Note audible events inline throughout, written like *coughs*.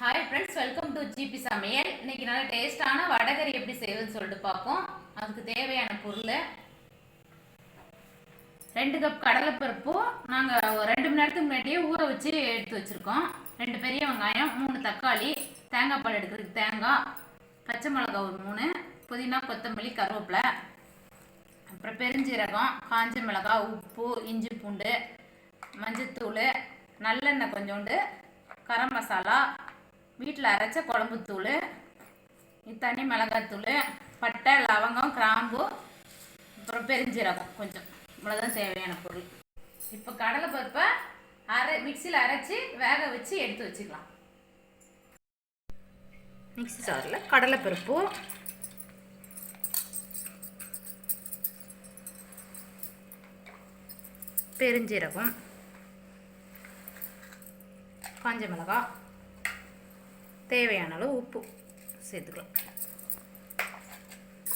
Hi friends welcome to GP சமையல். இன்னைக்கு நல்ல டேஸ்டான வடகறி எப்படி செய்வதுன்னு சொல்லிட்டு பார்ப்போம். அதுக்கு தேவையான பொருள் ரெண்டு கப் கடலைப்பருப்பு. நாங்கள் ஒரு ரெண்டு மணி நேரத்துக்கு முன்னாடியே ஊற வச்சு எடுத்து வச்சுருக்கோம். ரெண்டு பெரிய வெங்காயம் மூணு தக்காளி தேங்காய் பால் எடுக்கிறதுக்கு தேங்காய் பச்சை மிளகாய் ஒரு மூணு புதினா கொத்தமல்லி கருவேப்பிலை அப்புறம் பெருஞ்சீரகம் காஞ்ச மிளகாய் உப்பு இஞ்சி பூண்டு மஞ்சத்தூள் நல்லெண்ணெய் கொஞ்சோண்டு கரம் மசாலா வீட்டில் அரைச்ச குழம்புத்தூள் தனி மிளகாத்தூள் பட்டை லவங்கம் கிராம்பு அப்புறம் பெருஞ்சீரகம் கொஞ்சம். இவ்வளோதான் தேவையான பொருள். இப்போ கடலை பருப்பை அரை மிக்சியில் அரைச்சி வேக வச்சு எடுத்து வச்சுக்கலாம். மிக்சி சாரில் கடலைப்பருப்பு. பெருஞ்சீரகம். காஞ்ச மிளகாய். தேவையான அளவு உப்பு சேர்த்துக்கலாம்.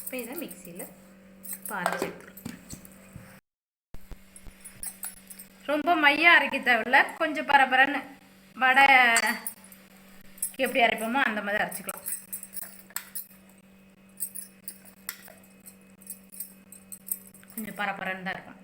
இப்போ இதை மிக்சியில் பாதி சேர்த்துக்கலாம். ரொம்ப மையாக அரைக்க தேவையில்ல. கொஞ்சம் பரபரன்னு வடை எப்படி அரைப்போமோ அந்த மாதிரி அரைச்சிக்கலாம். கொஞ்சம் பரபரன்னு தான் இருக்கும்.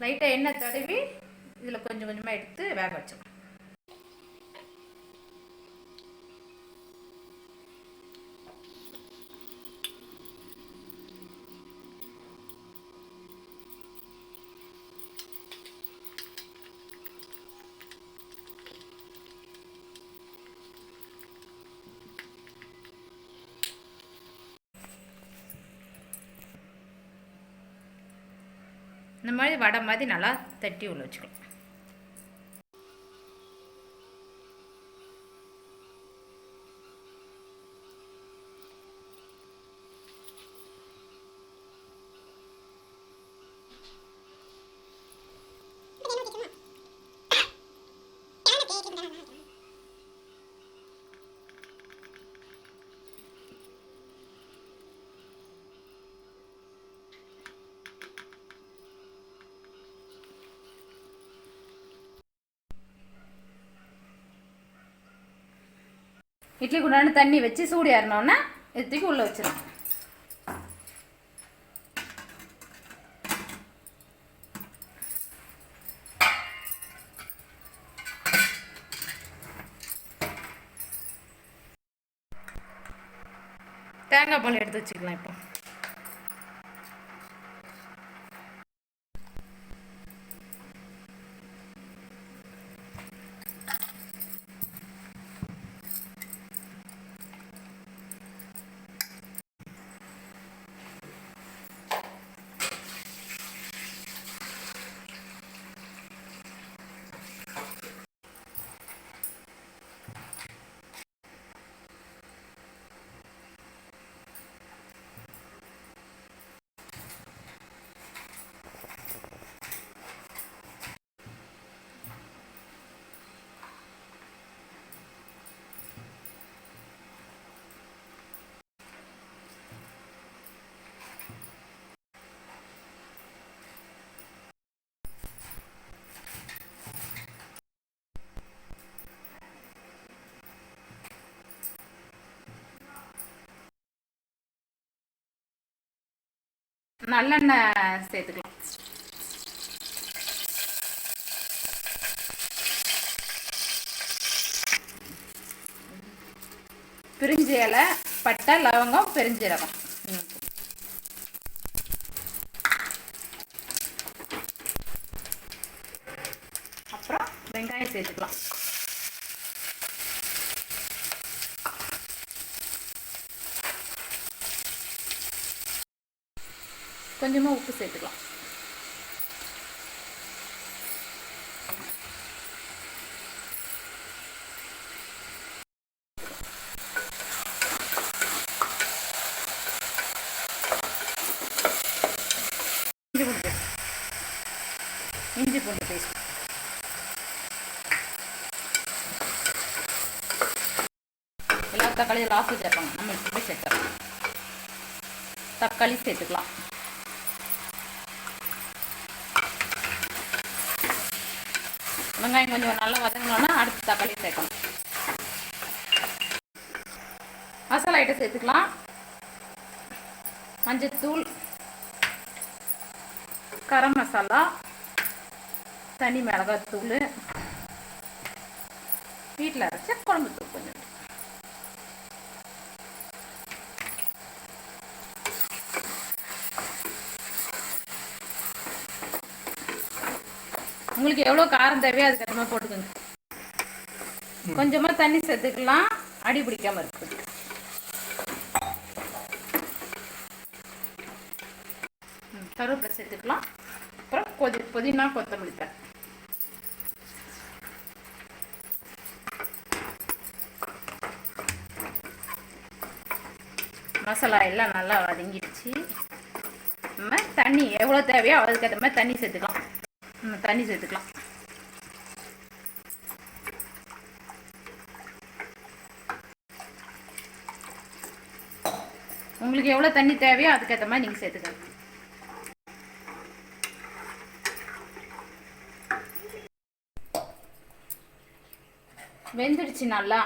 லைட்டாக எண்ணெய் தடவி இதில் கொஞ்சம் கொஞ்சமாக எடுத்து வேக வச்சிடலாம் இந்த மாதிரி வடை மாதிரி நல்லா தட்டி உள்ள வச்சுக்கலாம். *coughs* இட்லி குண்டான தண்ணி வச்சு சூடு ஏறினோன்னா இதுக்கு உள்ளே வச்சிடும் தேங்காய் பால் எடுத்து வச்சுக்கலாம் இப்போ. நல்லெண்ணெய் சேர்த்துக்கலாம். பிரிஞ்சி இலை பட்டை லவங்கம் பெருஞ்சீரகம். அப்புறம் வெங்காயம் சேர்த்துக்கலாம். கொஞ்சமாக உப்பு சேர்த்துக்கலாம். இஞ்சி பூண்டு பேஸ்ட். எல்லா தக்காளியும் லாஸ்ட்டு சேர்ப்பாங்க. நம்ம இப்படி சேர்க்கலாம் தக்காளி சேர்த்துக்கலாம். வெங்காயம் கொஞ்சம் நல்லா வதங்கினோன்னா அடுத்து தக்காளி சேர்க்கணும். மசாலா ஐட்டம் சேர்த்துக்கலாம். மஞ்சத்தூள் கரம் மசாலா தனி மிளகாத்தூள் வீட்டில் அரைச்ச குழம்புத்தூள் கொஞ்சம் உங்களுக்கு எவ்வளோ காரம் தேவையோ அதுக்கு மாதிரி போட்டுக்கோங்க. கொஞ்சமாக தண்ணி சேர்த்துக்கலாம். அடி பிடிக்காமல் இருக்குது கருவேப்பிலை சேர்த்துக்கலாம். அப்புறம் கொதி புதினா கொத்தமல்லி தழை. மசாலா எல்லாம் நல்லா வதங்கிடுச்சு. நம்ம தண்ணி எவ்வளோ தேவையோ அதுக்கேற்ற மாதிரி தண்ணி சேர்த்துக்கலாம். நம்ம தண்ணி சேர்த்துக்கலாம். உங்களுக்கு எவ்வளோ தண்ணி தேவையோ அதுக்கேற்ற மாதிரி நீங்கள் சேர்த்துக்கலாம். வெந்துடுச்சு நல்லா.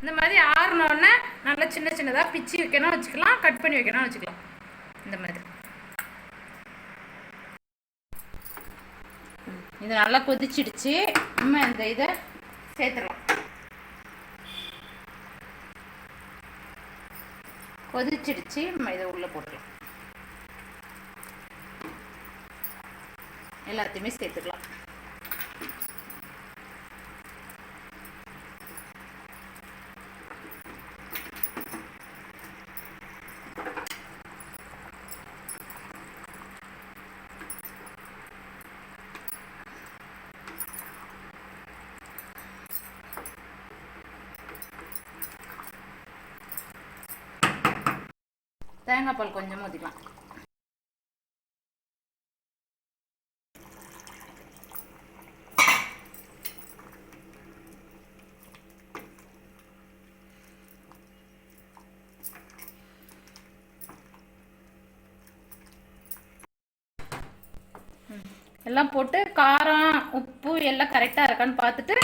இந்த மாதிரி ஆறினோடனே நல்லா சின்ன சின்னதாக பிச்சு வைக்கணும் வச்சுக்கலாம் கட் பண்ணி வைக்கணும் வச்சுக்கலாம். இந்த மாதிரி. இது நல்லா கொதிச்சிடுச்சு. நம்ம இந்த இதை சேர்த்துடலாம். கொதிச்சிடுச்சு. நம்ம இதை உள்ளே போட்டுடலாம் எல்லாத்தையுமே சேர்த்துக்கலாம். தேங்காய் பால் கொஞ்சம் ஊற்றிக்கலாம் எல்லாம் போட்டு காரம் உப்பு எல்லாம் கரெக்டாக இருக்கான்னு பார்த்துட்டு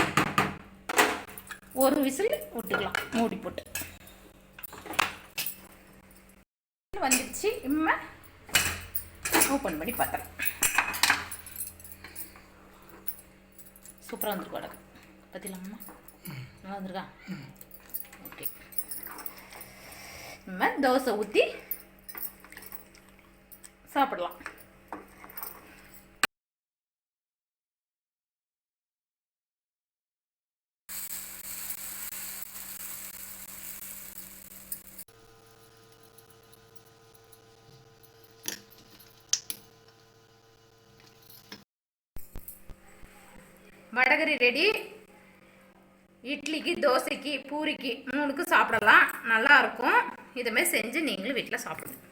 ஒரு விசில் விட்டுக்கலாம். மூடி போட்டு. நம்ம ஓப்பன் பண்ணி பார்த்துறோம் சூப்பராக வந்துருக்கு வடக்கு. பற்றிலாமா நல்லா வந்திருக்கா? ஓகே நம்ம தோசை ஊற்றி சாப்பிடலாம். வடகரி ரெடி. இட்லிக்கு தோசைக்கு பூரிக்கு மூணுக்கும் சாப்பிடலாம். நல்லா இருக்கும். செஞ்சு நீங்களும் வீட்டில் சாப்பிடுங்க.